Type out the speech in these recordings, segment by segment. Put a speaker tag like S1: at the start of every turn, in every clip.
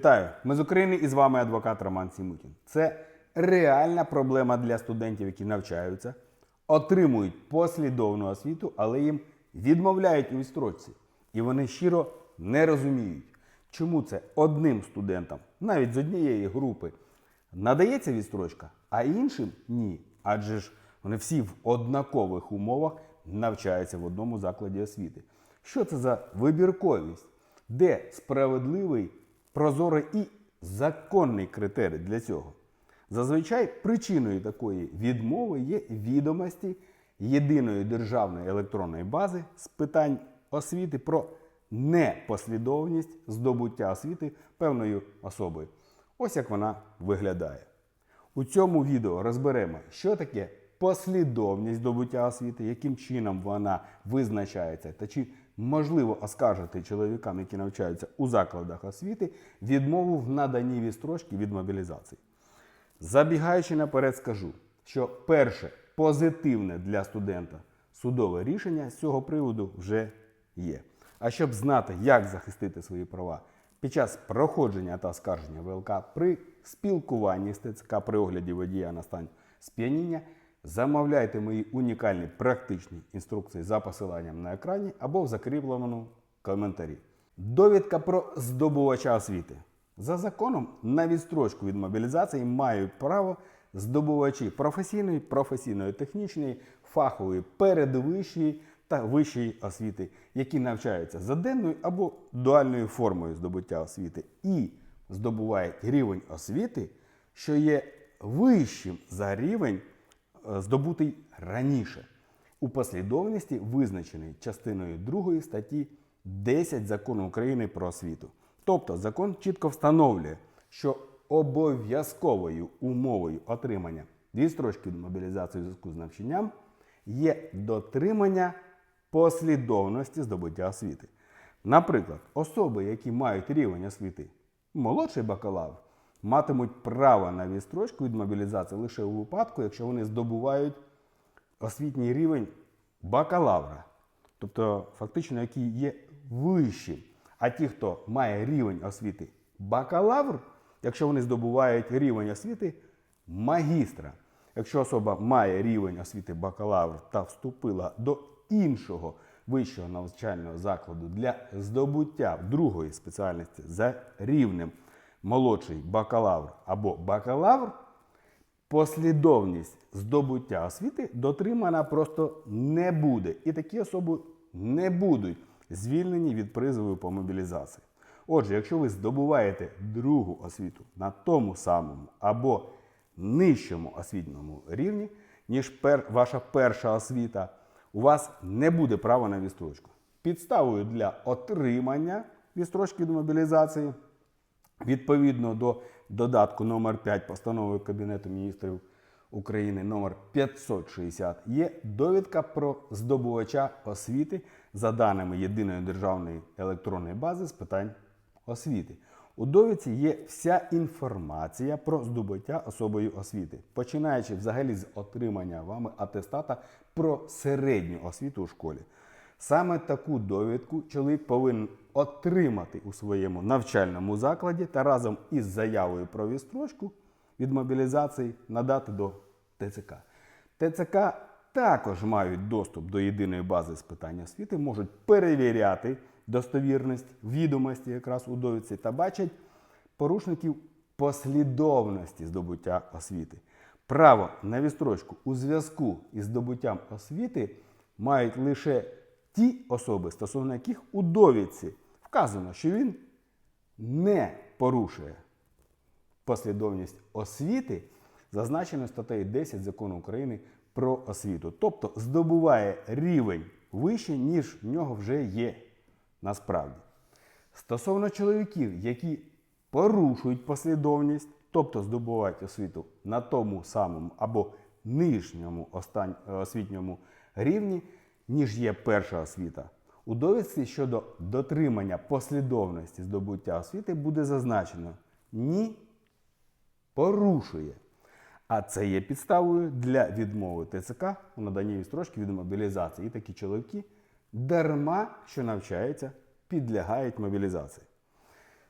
S1: Вітаю! Ми з України і з вами адвокат Роман Сімутін. Це реальна проблема для студентів, які навчаються, отримують послідовну освіту, але їм відмовляють у відстрочці. І вони щиро не розуміють, чому це одним студентам, навіть з однієї групи, надається відстрочка, а іншим ні. Адже ж вони всі в однакових умовах навчаються в одному закладі освіти. Що це за вибірковість? Де справедливий, прозорий і законний критерій для цього? Зазвичай причиною такої відмови є відомості єдиної державної електронної бази з питань освіти про непослідовність здобуття освіти певною особою. Ось як вона виглядає. У цьому відео розберемо, що таке послідовність здобуття освіти, яким чином вона визначається, та чи можливо оскаржити чоловікам, які навчаються у закладах освіти, відмову в наданні відстрочки від мобілізації. Забігаючи наперед, скажу, що перше позитивне для студента судове рішення з цього приводу вже є. А щоб знати, як захистити свої права під час проходження та скарження ВЛК при спілкуванні з ТЦК при огляді водія на стан сп'яніння, замовляйте мої унікальні практичні інструкції за посиланням на екрані або в закріпленому коментарі. Довідка про здобувача освіти. За законом на відстрочку від мобілізації мають право здобувачі професійної, професійної, технічної, фахової, передвищої та вищої освіти, які навчаються за денною або дуальною формою здобуття освіти і здобувають рівень освіти, що є вищим за рівень, здобутий раніше, у послідовності визначений частиною 2 статті 10 закону України про освіту. Тобто закон чітко встановлює, що обов'язковою умовою отримання відстрочки від мобілізації у зв'язку з навчанням є дотримання послідовності здобуття освіти. Наприклад, особи, які мають рівень освіти молодший бакалавр, матимуть право на відстрочку від мобілізації лише у випадку, якщо вони здобувають освітній рівень бакалавра, тобто фактично який є вищим. А ті, хто має рівень освіти бакалавр, якщо вони здобувають рівень освіти магістра. Якщо особа має рівень освіти бакалавр та вступила до іншого вищого навчального закладу для здобуття другої спеціальності за рівнем молодший бакалавр або бакалавр, послідовність здобуття освіти дотримана просто не буде. І такі особи не будуть звільнені від призову по мобілізації. Отже, якщо ви здобуваєте другу освіту на тому самому або нижчому освітньому рівні, ніж пер, ваша перша освіта, у вас не буде права на відстрочку. Підставою для отримання відстрочки до мобілізації відповідно до додатку номер 5 постанови Кабінету міністрів України номер 560 є довідка про здобувача освіти за даними єдиної державної електронної бази з питань освіти. У довідці є вся інформація про здобуття особою освіти, починаючи взагалі з отримання вами атестата про середню освіту у школі. Саме таку довідку чоловік повинен отримати у своєму навчальному закладі та разом із заявою про відстрочку від мобілізації надати до ТЦК. ТЦК також мають доступ до єдиної бази з питань освіти, можуть перевіряти достовірність відомості якраз у довідці та бачать порушників послідовності здобуття освіти. Право на відстрочку у зв'язку із здобуттям освіти мають лише ті особи, стосовно яких у довідці вказано, що він не порушує послідовність освіти, зазначено статтею 10 закону України про освіту. Тобто здобуває рівень вище, ніж в нього вже є насправді. Стосовно чоловіків, які порушують послідовність, тобто здобувають освіту на тому самому або нижньому освітньому рівні, ніж є перша освіта. У довідці щодо дотримання послідовності здобуття освіти буде зазначено ні порушує. А це є підставою для відмови ТЦК у наданні відстрочки від мобілізації. І такі чоловіки дарма, що навчаються, підлягають мобілізації.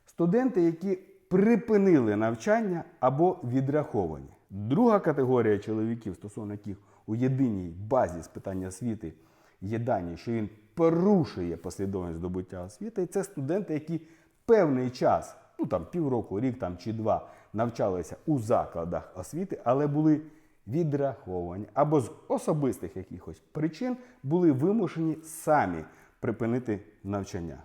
S1: Студенти, які припинили навчання або відраховані. Друга категорія чоловіків, стосовно яких у єдиній базі з питання освіти є дані, що він порушує послідовність здобуття освіти, і це студенти, які певний час, ну там півроку, рік там чи два, навчалися у закладах освіти, але були відраховані або з особистих якихось причин були вимушені самі припинити навчання.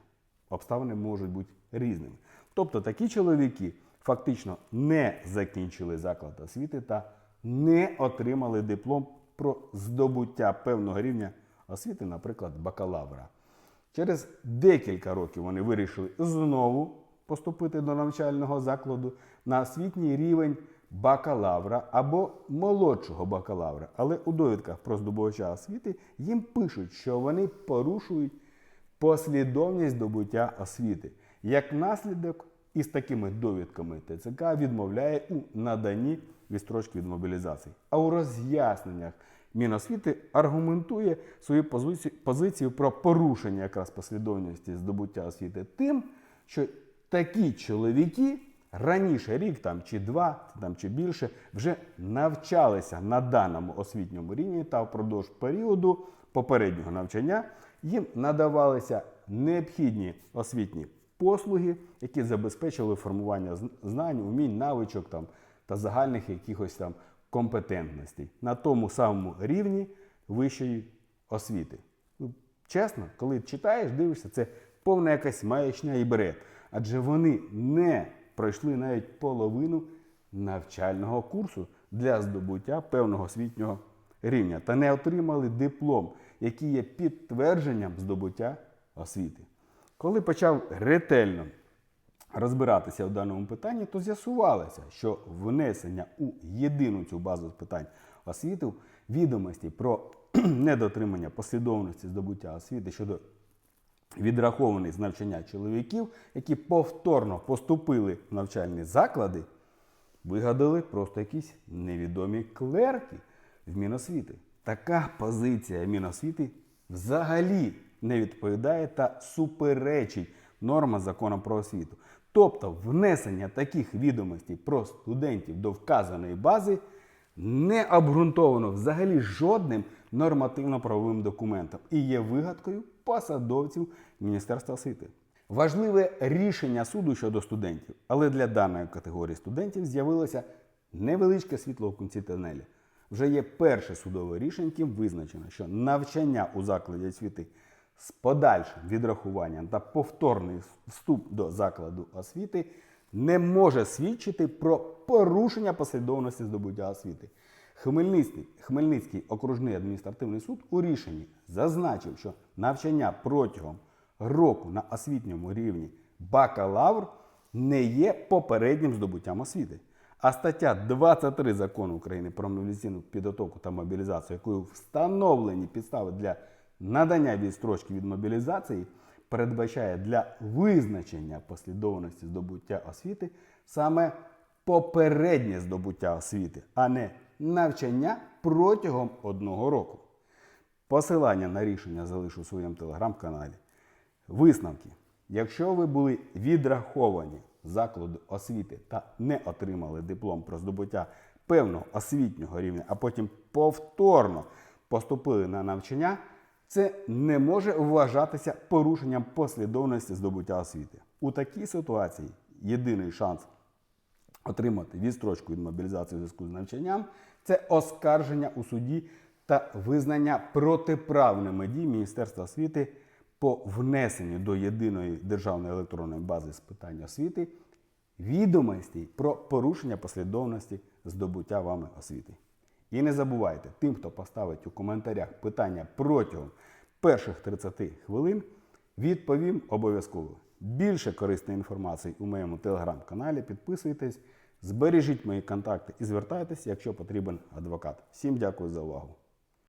S1: Обставини можуть бути різними. Тобто такі чоловіки фактично не закінчили заклад освіти та не отримали диплом про здобуття певного рівня освіти, наприклад, бакалавра. Через декілька років вони вирішили знову поступити до навчального закладу на освітній рівень бакалавра або молодшого бакалавра. Але у довідках про здобувача освіти їм пишуть, що вони порушують послідовність здобуття освіти. Як наслідок, із такими довідками ТЦК відмовляє у наданні відстрочки від мобілізації. А у роз'ясненнях Міносвіти аргументує свою позицію, про порушення якраз послідовності здобуття освіти тим, що такі чоловіки раніше рік там чи два, там чи більше вже навчалися на даному освітньому рівні та впродовж періоду попереднього навчання їм надавалися необхідні освітні послуги, які забезпечили формування знань, умінь, навичок там, та загальних якихось там компетентностей на тому самому рівні вищої освіти. Ну, чесно, коли читаєш, дивишся, це повна якась маячня і бред. Адже вони не пройшли навіть половину навчального курсу для здобуття певного освітнього рівня та не отримали диплом, який є підтвердженням здобуття освіти. Коли почав ретельно розбиратися в даному питанні, то з'ясувалося, що внесення у єдину цю базу питань освіти відомості про недотримання послідовності здобуття освіти щодо відрахованих з навчання чоловіків, які повторно поступили в навчальні заклади, вигадали просто якісь невідомі клерки в Міносвіти. Така позиція Міносвіти взагалі не відповідає та суперечить нормам закону про освіту. Тобто внесення таких відомостей про студентів до вказаної бази не обґрунтовано взагалі жодним нормативно-правовим документом і є вигадкою посадовців Міністерства освіти. Важливе рішення суду щодо студентів, але для даної категорії студентів з'явилося невеличке світло в кінці тунелі. Вже є перше судове рішення, яким визначено, що навчання у закладі освіти з подальшим відрахуванням та повторний вступ до закладу освіти не може свідчити про порушення послідовності здобуття освіти. Хмельницький, Хмельницький окружний адміністративний суд у рішенні зазначив, що навчання протягом року на освітньому рівні бакалавр не є попереднім здобуттям освіти. А стаття 23 закону України про мобілізаційну підготовку та мобілізацію, якою встановлені підстави для надання відстрочки від мобілізації, передбачає для визначення послідовності здобуття освіти саме попереднє здобуття освіти, а не навчання протягом одного року. Посилання на рішення залишу у своєму телеграм-каналі. Висновки. Якщо ви були відраховані закладу освіти та не отримали диплом про здобуття певного освітнього рівня, а потім повторно поступили на навчання, це не може вважатися порушенням послідовності здобуття освіти. У такій ситуації єдиний шанс отримати відстрочку від мобілізації у зв'язку з навчанням це оскарження у суді та визнання протиправними дій Міністерства освіти по внесенню до єдиної державної електронної бази з питань освіти відомостей про порушення послідовності здобуття вами освіти. І не забувайте, тим, хто поставить у коментарях питання протягом перших 30 хвилин, відповім обов'язково. Більше корисної інформації у моєму телеграм-каналі. Підписуйтесь, збережіть мої контакти і звертайтеся, якщо потрібен адвокат. Всім дякую за увагу.